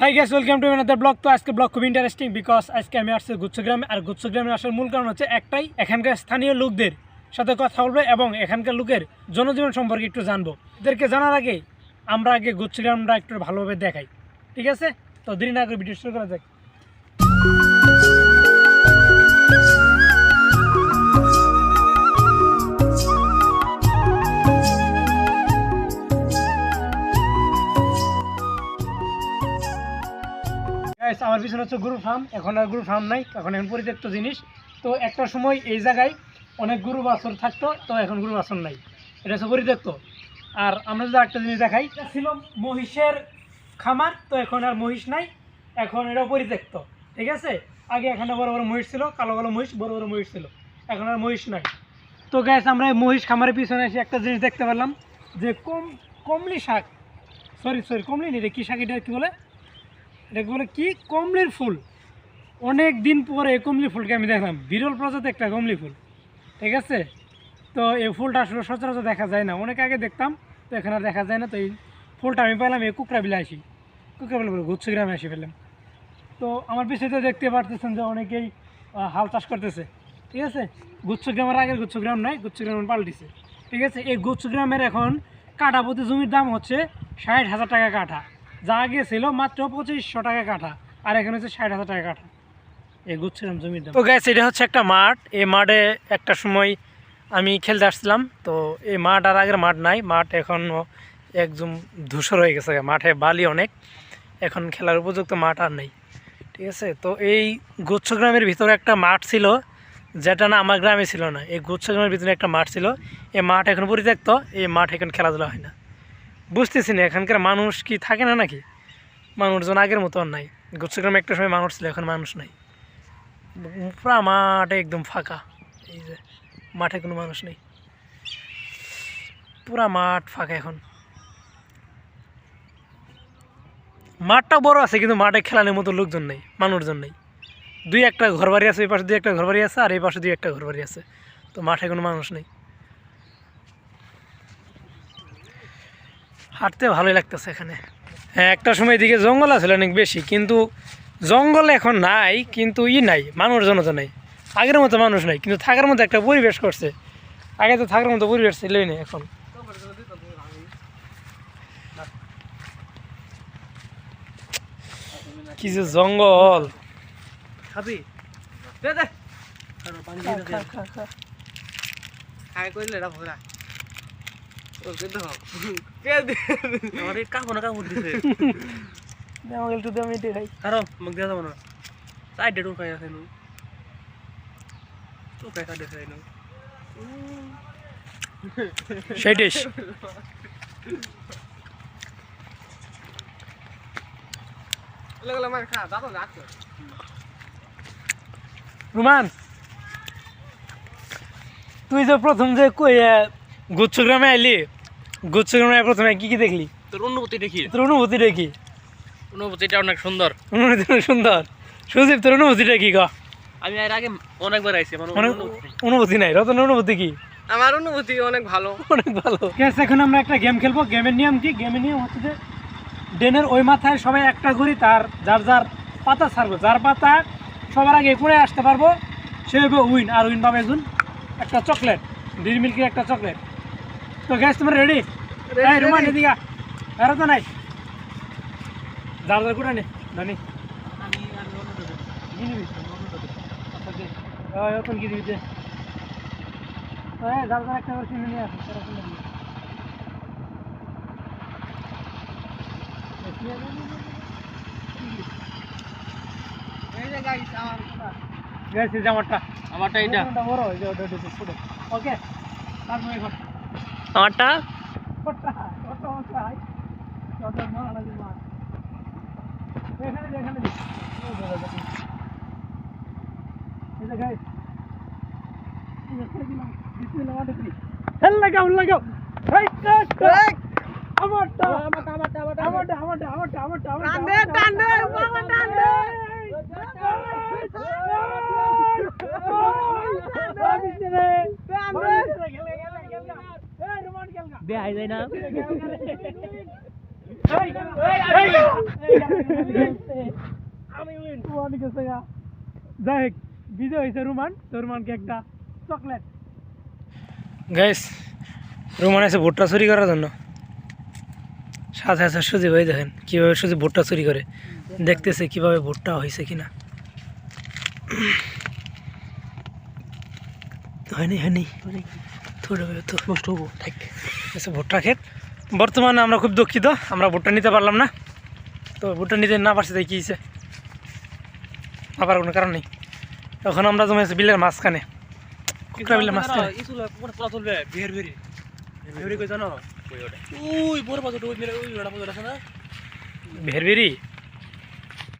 High guys welcome to ম্যানাদার blog তো আজকে ব্লগ খুব ইন্টারেস্টিং বিকজ আজকে আমি আসছি গুচ্ছগ্রামে। আর গুচ্ছগ্রামে আসার মূল কারণ হচ্ছে একটাই, এখানকার স্থানীয় লোকদের সাথে কথা বলবে এবং এখানকার লোকের জনজীবন সম্পর্কে একটু জানব। এদেরকে জানার আগে আমরা আগে গুচ্ছগ্রামটা একটু ভালোভাবে দেখাই। ঠিক আছে? তো দেরি না করে ভিডিও শুরু করা যাক। আমার পিছনে হচ্ছে গরু ফার্ম এখন আর গরু ফার্ম নাই, এখন এখন পরিত্যক্ত জিনিস। তো একটা সময় এই জায়গায় অনেক গরু বাছর থাকতো, তো এখন গরু বাছর নাই। এটা হচ্ছে পরিত্যক্ত। আর আমরা যদি একটা জিনিস দেখাই ছিল মহিষের খামার, তো এখন আর মহিষ নাই, এখন এটা পরিত্যক্ত, ঠিক আছে? আগে এখানে বড় বড় মহিষ ছিল, কালো কালো মহিষ, বড় বড় মহিষ ছিল, এখন আর মহিষ নাই। তো গ্যাস আমরা মহিষ খামারের পিছনে এসে একটা জিনিস দেখতে পেলাম যে কম কমলি শাক সরি সরি কমলি রে কী শাক, এটা কী বলে? এটা বলে কি? কমলির ফুল। অনেক দিন পরে এই কমলি ফুলকে আমি দেখলাম। বিরল প্রজাতি একটা কমলি ফুল। ঠিক আছে? তো এই ফুলটা আসলে সচরাচর দেখা যায় না। অনেক আগে দেখতাম, তো এখানে আর দেখা যায় না। তো এই ফুলটা আমি পেলাম এই কুকরা বিলে আসি। কুকরা বিলে গুচ্ছ গ্রামে আসি পেলাম তো আমার পিছিয়ে তো দেখতে পারতেছেন যে অনেকেই হাল চাষ করতেছে। ঠিক আছে? গুচ্ছ গ্রামের আগের গুচ্ছ গ্রাম নাই, গুচ্ছ গ্রাম পাল্টিছে। ঠিক আছে? এই গুচ্ছ গ্রামের এখন কাঠা প্রতি জমির দাম হচ্ছে ষাট হাজার টাকা কাঠা। যা আগে ছিল মাত্র পঁচিশশো টাকা কাঠা, আর এখন হচ্ছে ষাট হাজার টাকা কাঠা। এই গুচ্ছিলাম জমির দাম। তো গ্যাস এটা হচ্ছে একটা মাঠ। এই মাঠে একটা সময় আমি খেলতে আসছিলাম, তো এই মাঠ আর আগের মাঠ নাই। মাঠ এখন একদম ধূসর হয়ে গেছে। মাঠে বালি অনেক। এখন খেলার উপযুক্ত মাঠ আর নেই। ঠিক আছে? তো এই গুচ্ছ গ্রামের ভিতরে একটা মাঠ ছিল, যেটা না আমার গ্রামে ছিল না। এই গুচ্ছ গ্রামের ভিতরে একটা মাঠ ছিল। এই মাঠ এখন পরিত্যক্ত। এই মাঠ এখন খেলাধুলা হয় না। বুঝতেছি না, এখানকার মানুষ কি থাকে না নাকি? মানুষজন আগের মতো আর নাই। গুচ্ছগ্রামে একটা সময় মানুষ ছিল, এখন মানুষ নাই। পুরা মাঠে একদম ফাঁকা। এই যে, মাঠে কোনো মানুষ নেই। পুরা মাঠ ফাঁকা এখন। মাঠটা বড় আছে, কিন্তু মাঠে খেলানোর মতো লোকজন নেই, মানুষজন নেই। দুই একটা ঘর বাড়ি আছে এই পাশে দুই একটা ঘর বাড়ি আছে, আর এই পাশে দুই একটা ঘর বাড়ি আছে। তো মাঠে কোনো মানুষ নেই। হাঁটতে ভালোই লাগতেছে এখানে। হ্যাঁ একটা সময় এদিকে জঙ্গল আছিল অনেক বেশি কিন্তু জঙ্গল এখন নাই কিন্তু ই নাই মানুষজন তো নেই। আগের মতো মানুষ নাই কিন্তু থাকার মতো একটা পরিবেশ করছে। আগে তো থাকার মতো পরিবেশ ছিলই না এখন। কি যে জঙ্গল। খাবি? দে দে। খা, খা, খা, খা। খাই কইলে এটা ভরা। রাখ রুমান তুই যে প্রথম যে কই গুচ্ছগ্রামে আইলি গুচ্ছগ্রামে প্রথমে কি কি দেখলি? তোর অনুভূতি দেখি। তোর অনুভূতিটা কি অনুভূতিটা অনেক সুন্দর। অনুভূতিটা সুন্দর। সুদীপ তোর অনুভূতিটা কি গা আমি এর আগে অনেকবার আইছি আমার অনুভূতি নাই। রতন অনুভূতি কি? আমার অনুভূতি অনেক ভালো। অনেক ভালো। গ্যাস এখন আমরা একটা গেম খেলব। গেমের নিয়ম কি? গেমের নিয়ম হচ্ছে যে ডেনের ওই মাথায় সবাই একটা ঘুরি তার যার যার পাতা ছাড়বো। যার পাতা সবার আগে পড়ে আসতে পারব সে হবে উইন। আর উইন পাবে একজন একটা চকলেট ডির মিল্কির একটা চকলেট। তো গ্যাস তোমার রেডি এই রুমান এদিকে আর তো নাই। যার যার করে নে? জানি কি নিবি? দে ওই অতন কি দিবি দে। যার যার একটা করে কিনে নিয়ে আসো জামাটা। আমারটা ছোট ওকে তারপরে আমারটা। হেল লাগাও, লাগাও। এই। আমারটা। আমারটা, আমারটা, আমারটা, আমারটা, আমারটা, আমারটা, টান দে, টান দে, টান দে। দে আই যায় না এই, এই, এই, এই, আমি win. গা। যাই হোক, বিজয় হয়েছে রুমান তো রুমানকে একটা চকলেট গাইস রুমান আছে ভুট্টা চুরি করার জন্য সাথে আছে সুজি ভাই দেখেন কীভাবে সুজি ভুট্টা চুরি করে দেখতেছে কীভাবে ভুট্টা হয়েছে কিনা হয়নি হয়নি থোড়া তো হব ঠিক আছে ভুট্টা ক্ষেত। বর্তমানে আমরা খুব দুঃখিত আমরা ভুট্টা নিতে পারলাম না। তো ভুট্টা নিতে না পারছি তাই কীছে হয়েছে? পারার কোনো কারণ নেই। এখন আমরা জমে আছি বিলের মাঝখানে। কুকরা বিলের মাঝখানে। না? ভেরভেরি